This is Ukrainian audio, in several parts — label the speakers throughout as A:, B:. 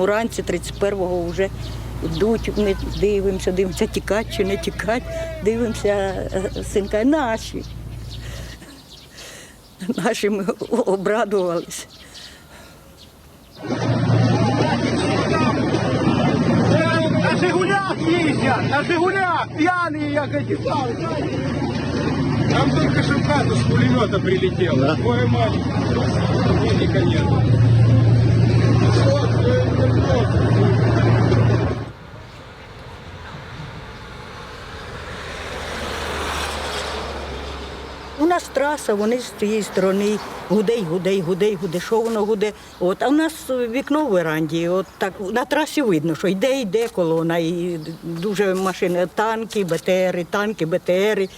A: Уранці 31-го вже йдуть, ми дивимося, дивимося, тікать чи не тікать. Дивимося, е, синка, наші. Наші ми обрадувалися.
B: На Жигулях ездят, на Жигулях, пьяные як эти. Там только что в хату с пулемета? Твою мать. Сотрудника нет.
A: У нас траса, вони з цієї сторони гуде, й гуде, й гуде, що воно гуде. От, а в нас вікно в веранді, от так на трасі видно, що йде, йде колона, і дуже машини, танки, БТРи, танки, БТРи.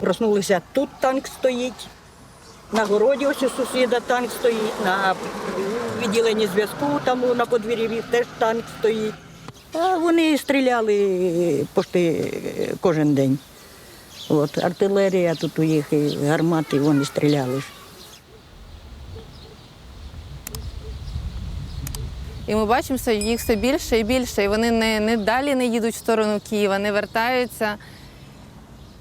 A: Проснулися, тут танк стоїть. На городі ось у сусіда танк стоїть, на відділенні зв'язку там на подвір'ї теж танк стоїть. А вони стріляли пошти кожен день. От, артилерія тут у їх, і гармати, вони стріляли.
C: І ми бачимо, що їх все більше і більше. І вони не, не далі не їдуть в сторону Києва, не вертаються.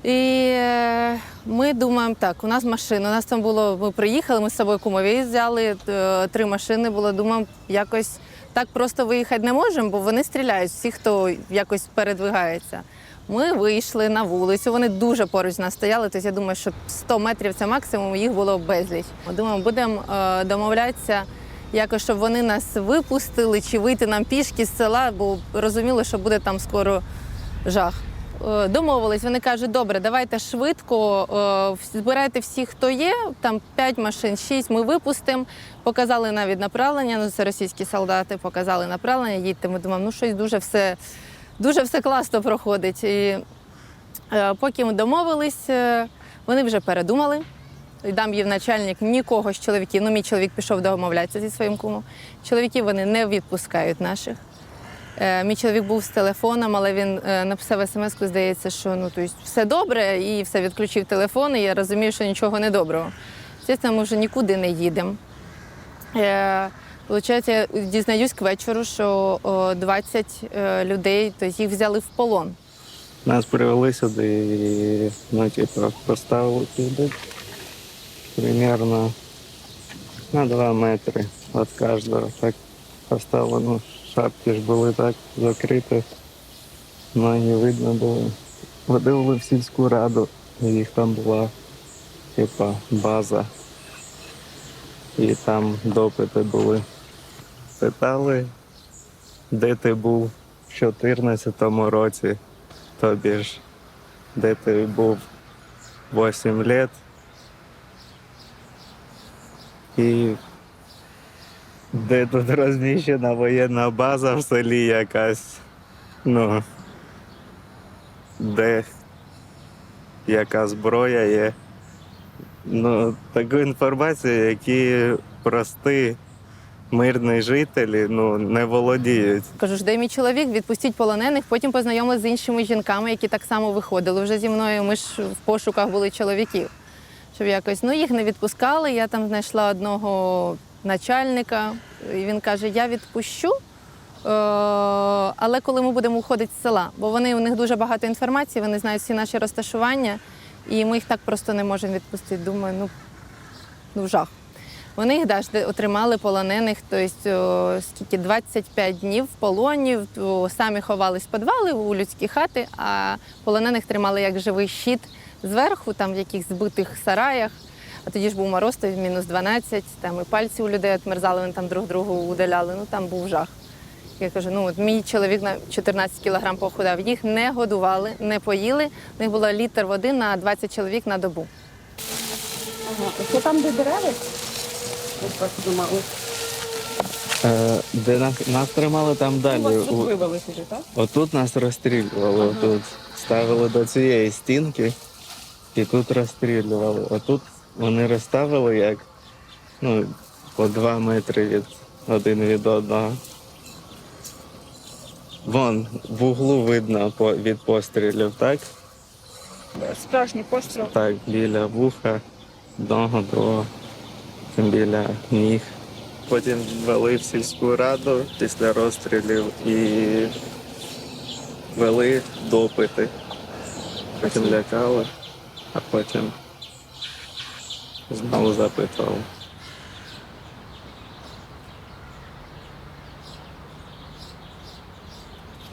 C: І е, ми думаємо, так, у нас машина, у нас там було, ми приїхали, ми з собою кумові взяли, е, три машини було, думаємо, якось так просто виїхати не можемо, бо вони стріляють, всі, хто якось передвигається. Ми вийшли на вулицю, вони дуже поруч нас стояли, тобто я думаю, що 100 метрів це максимум, їх було безліч. Ми Думаємо, будемо е, домовлятися якось, щоб вони нас випустили чи вийти нам пішки з села, бо розуміли, що буде там скоро жах. Е, Домовились, вони кажуть, добре, давайте швидко, е, збирайте всіх, хто є, там 5 машин, 6, ми випустимо. Показали навіть направлення, ну це російські солдати, показали направлення, їдьте. Ми думаємо, ну щось дуже все, дуже все класно проходить. І е, поки ми домовились, вони вже передумали. І Дам їм начальник нікого з чоловіків. Ну, мій чоловік пішов домовлятися зі своїм кумом. Чоловіків вони не відпускають наших. Е, Мій чоловік був з телефоном, але він е, написав смс здається, що ну, тобто, все добре, і все відключив телефон, і я розумію, що нічого не доброго. Звісно, ми вже нікуди не їдемо. Е, Получається, я дізнаюсь к вечору, що 20 е, людей, тобто їх взяли в полон.
D: Нас привели сюди і ну, типу, поставили туди примерно на 2 метри від кожного. Так поставили, ну, шапки ж були так закриті, ноги видно було. Водили в сільську раду, і їх там була типа база. І там допити були. Питали, де ти був в 2014 році тобі ж, де ти був 8 лет. І де тут розміщена воєнна база в селі якась. Ну, де яка зброя є. Ну, таку інформацію, які прості мирні жителі ну, не володіють.
C: Кажу, ж, де мій чоловік, відпустіть полонених, потім познайомилися з іншими жінками, які так само виходили вже зі мною. Ми ж в пошуках були чоловіків. Щоб якось, ну їх не відпускали. Я там знайшла одного начальника, і він каже: Я відпущу. е, Але коли ми будемо уходити з села, бо вони у них дуже багато інформації, вони знають всі наші розташування, і ми їх так просто не можемо відпустити. Думаю, ну, ну жах. Вони їх да, отримали полонених, тобто скільки 25 днів в полоні, самі ховались в підвали у людські хати, а полонених тримали як живий щит зверху, там в якихось збитих сараях. А тоді ж був мороз, то мінус 12, там і пальці у людей відмерзали, вони там друг другу удаляли. Ну там був жах. Я кажу, ну от мій чоловік на 14 кілограм похудав. Їх не годували, не поїли. У них було літр води на 20 чоловік на добу.
A: Це там, де дерева?
D: Е, де нас, нас тримали там далі. У-
A: вивелися вже, так?
D: Отут нас розстрілювали, отут ставили до цієї стінки і тут розстрілювали. Отут вони розставили як ну, по два метри від один від одного. Вон в углу видно по, від пострілів, так?
E: Справжній постріл.
D: Так, біля вуха, одного, другого, біля ніг. потім ввели в сільську раду після розстрілів і вели допити. Потім лякали, а потім знову запитували.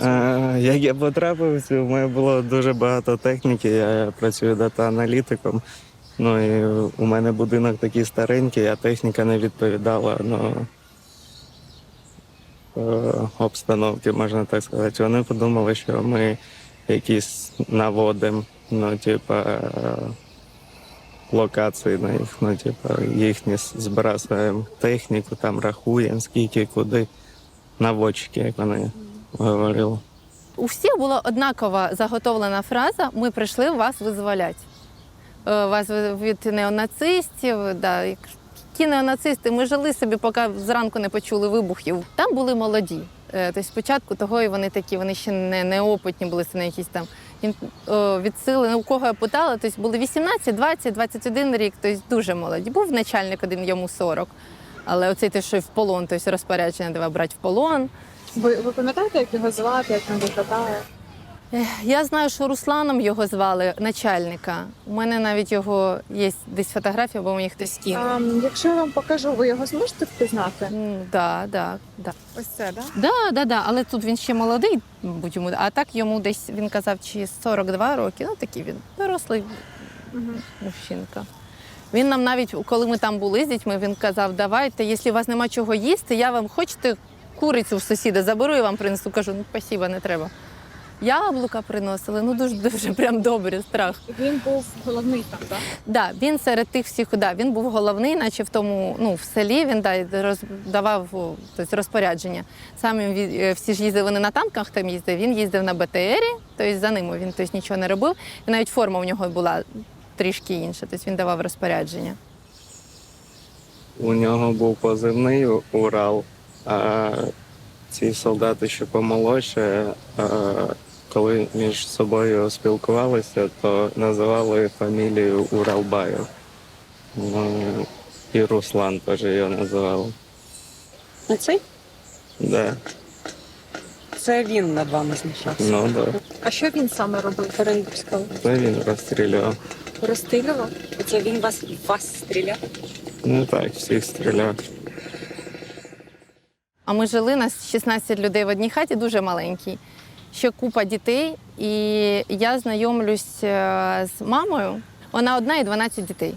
D: Е, Як я потрапив, у мене було дуже багато техніки. Я працюю дата-аналітиком. Ну і у мене будинок такий старенький, а техніка не відповідала ну, е, обстановки, можна так сказати. Вони подумали, що ми якісь наводимо, ну, типа, локації на їх, ну, типа, їхні збрасуємо техніку, там рахуємо, скільки, куди. Наводчики, як вони говорили.
C: У всіх була однакова заготовлена фраза Ми прийшли вас визволяти. Е, Вас від неонацистів. Да. Які неонацисти? Ми жили собі, поки зранку не почули вибухів. Там були молоді. Тобто спочатку того і вони такі, вони ще не неопитні були, це не якісь там від сили. Ну, у кого я питала, тобто були 18, 20, 21 рік, тобто дуже молоді. Був начальник один, йому 40. Але оцей те, що в полон, тобто розпорядження давав брати в полон.
E: Ви, ви пам'ятаєте, як його звати, як він виглядає?
C: Я знаю, що Русланом його звали начальника. У мене навіть його є десь фотографія, бо мені хтось кинув.
E: А, якщо я вам покажу, ви його зможете впізнати?
C: М, Да, да, да.
E: Ось це, так?
C: Да, да, да. Але тут він ще молодий, будь йому. А так йому десь він казав, чи 42 роки. Ну такий він дорослий
E: Угу.
C: мужчинка. Він нам навіть, коли ми там були з дітьми, він казав: давайте, якщо у вас нема чого їсти, я вам хочете курицю в сусіда заберу і вам принесу. Кажу, ну спасіба, не треба. Яблука приносили, ну дуже дуже прям добре, страх.
E: Він був головний там, так?
C: Да, він серед тих всіх, да, він був головний, наче в тому, ну, в селі він да, роздавав тобто, розпорядження. Сам він від- е, всі ж їздили не на танках, там їздив, він їздив на БТРі, тобто за ним він тобто, нічого не робив. І навіть форма в нього була трішки інша, тобто він давав розпорядження.
D: У нього був позивний Урал, а ці солдати, що помолодше, коли між собою спілкувалися, то називали фамілію Уралбаєв. Ну, і Руслан теж його називали.
F: А цей?
D: Да.
F: Це він над вами знущався.
D: Ну да.
E: А що він саме робив?
F: Оренбурзького.
D: Це він розстрілював.
F: Розстрілював? Це він вас, вас стріляв?
D: Ну так, всіх стріляв.
C: А ми жили, нас 16 людей в одній хаті, дуже маленькій. Ще купа дітей. І я знайомлюсь е, з мамою. Вона одна і 12 дітей.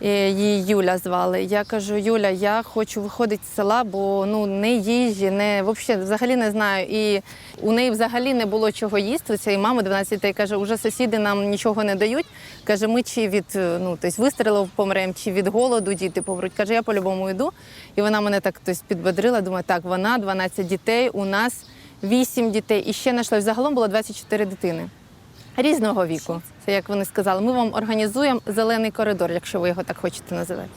C: Її Юля звали. Я кажу, Юля, я хочу виходити з села, бо ну не їжі, не взагалі, не знаю. І у неї взагалі не було чого їсти. У цієї мами 12 дітей каже, уже сусіди нам нічого не дають. Каже, ми чи від е, ну, тобто вистрілів помремо, чи від голоду діти помруть. Каже, я по-любому йду. І вона мене так тобто, підбодрила. Думаю, так, вона 12 дітей, у нас 8 дітей. І ще знайшлось. Загалом було 24 дитини. Різного віку. Це як вони сказали. Ми вам організуємо зелений коридор, якщо ви його так хочете називати.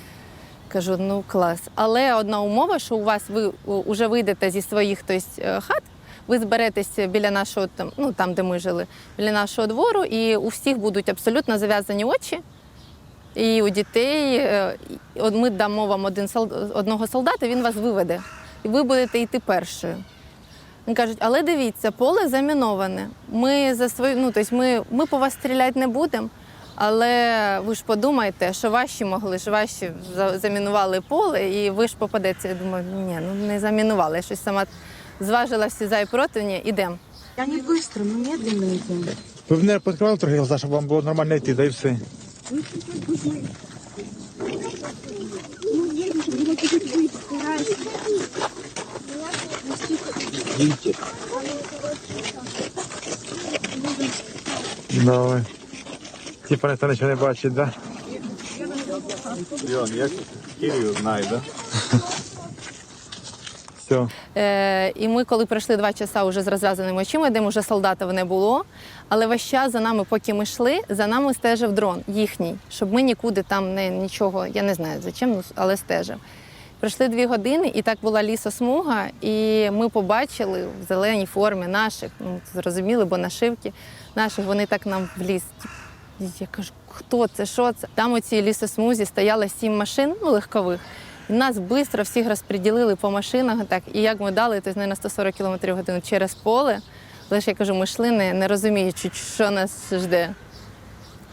C: Кажу, ну клас. Але одна умова, що у вас ви вже вийдете зі своїх тобто, е, хат, ви зберетеся біля нашого там, ну там, де ми жили, біля нашого двору, і у всіх будуть абсолютно зав'язані очі. І у дітей е, ми дамо вам один одного солдата, він вас виведе. І ви будете йти першою. Вони кажуть, але дивіться, поле заміноване. Ми за свою, ну тобто ми, ми по вас стріляти не будемо. Але ви ж подумайте, що ваші могли ж ваші замінували поле, і ви ж попадете. Я думаю, ні, ну не замінували. Я щось сама зважила всі за і проти, ні, ідемо.
G: Я не быстро, но медленно идем.
H: Ви б не трохи глаза, щоб вам було нормально йти, да і все. Давай. Типа ніхто нічого не бачить, да?
B: Йон, як Кирію знає, да?
H: Все.
C: Е, і ми, коли пройшли два часа вже з розв'язаними очима, де вже солдатів не було. Але весь час за нами, поки ми йшли, за нами стежив дрон їхній, щоб ми нікуди там не нічого, я не знаю за чим, ну, але стежив. Пройшли дві години, і так була лісосмуга, і ми побачили в зеленій формі наших, ну зрозуміли, бо нашивки наших, вони так нам в ліс. Я кажу, хто це, що це? Там у цій лісосмузі стояло сім машин, ну легкових. Нас швидко всіх розподілили по машинах. Так, і як ми дали, то на 140 км в годину через поле. Лише я кажу, ми йшли, не, не розуміючи, що нас жде.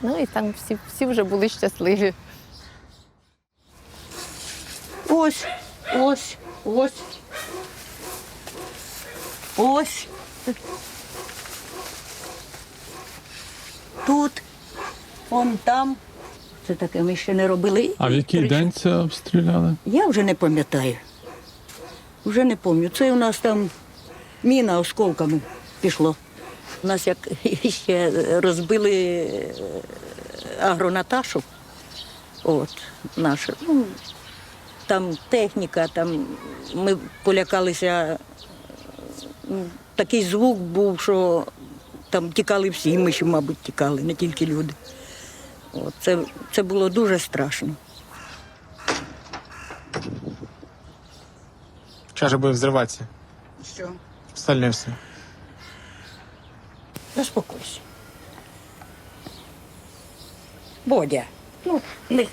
C: Ну і там всі, всі вже були щасливі.
A: Ось, ось, ось. Ось. Тут, он там. Це таке ми ще не робили.
I: А в який день це обстріляли?
A: Я вже не пам'ятаю. Вже не пам'ятаю. Це у нас там міна осколками пішло. У нас як ще розбили е, агронаташу. От, нашу. Ну, там техніка, там ми полякалися. Такий звук був, що там тікали всі, ми ще, мабуть, тікали, не тільки люди. От, це, це було дуже страшно.
H: Сейчас же будет взрываться.
A: Що?
H: Остальное все.
A: Заспокойся. Бодя. Ну,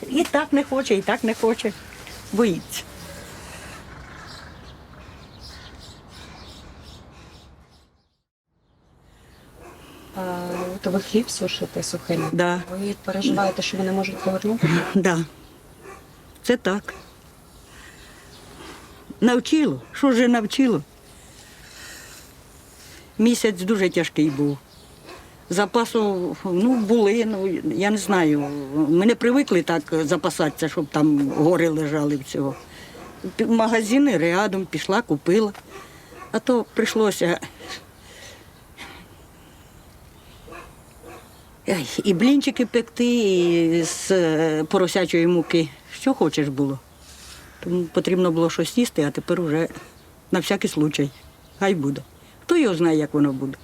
A: і так не хоче, і так не хоче. Боїться.
F: То ви хліб сушите сухий.
A: Да,
F: Ви переживаєте, що вони можуть повернути?
A: да. Це так. Навчило. Що ж навчило? Місяць дуже тяжкий був. Запасу ну, були, ну я не знаю. Ми не привикли так запасатися, щоб там гори лежали всього. Магазини рядом пішла, купила. А то прийшлося. І блінчики пекти, і з е, поросячої муки. Що хочеш було. Тому потрібно було щось їсти, а тепер уже на всякий случай. Хай буде. Хто його знає, як воно буде.